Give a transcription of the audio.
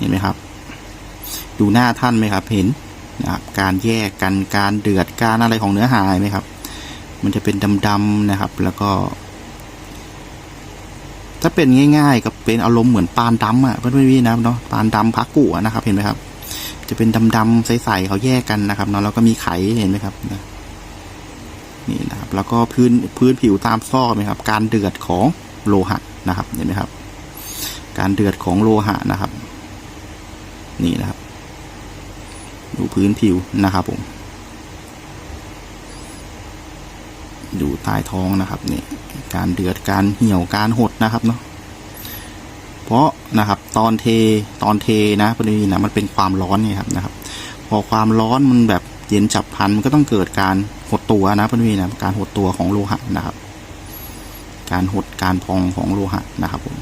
เห็นไหมครับ ดูหน้าท่านไหมครับ เห็นนะครับการแยกกันการเดือดการอะไรของเนื้อหาไหมครับ มันจะเป็นดำๆนะครับ แล้วก็ ถ้าเป็นง่าย ๆ ก็เป็นอารมณ์เหมือนปานดำอะเพื่อนๆพี่นะเนาะปานดำพักกุอะนะครับ เห็นไหมครับ จะเป็นดำๆใสๆเขาแยกกันนะครับเนาะแล้วก็มีไขเห็นไหมครับนะนี่นะครับ แล้วก็พื้นพื้นผิวตามซอกไหมครับ การเดือดของโลหะนะครับ เห็นไหมครับ การเดือดของโลหะนะครับ นี่นะครับ ดูพื้นผิวนะครับผม ดูใต้ท้องนะครับนี่การเดือดการเหี่ยวการหดนะครับเนาะเพราะนะครับตอนเทตอนเทนะพอดีนะมันเป็นความร้อนไงครับนะครับ พอความร้อนมันแบบเย็นฉับพลันมันก็ต้องเกิดการหดตัวนะพอดีนะการหดตัวของโลหะนะครับ การหดการพองของโลหะนะครับผม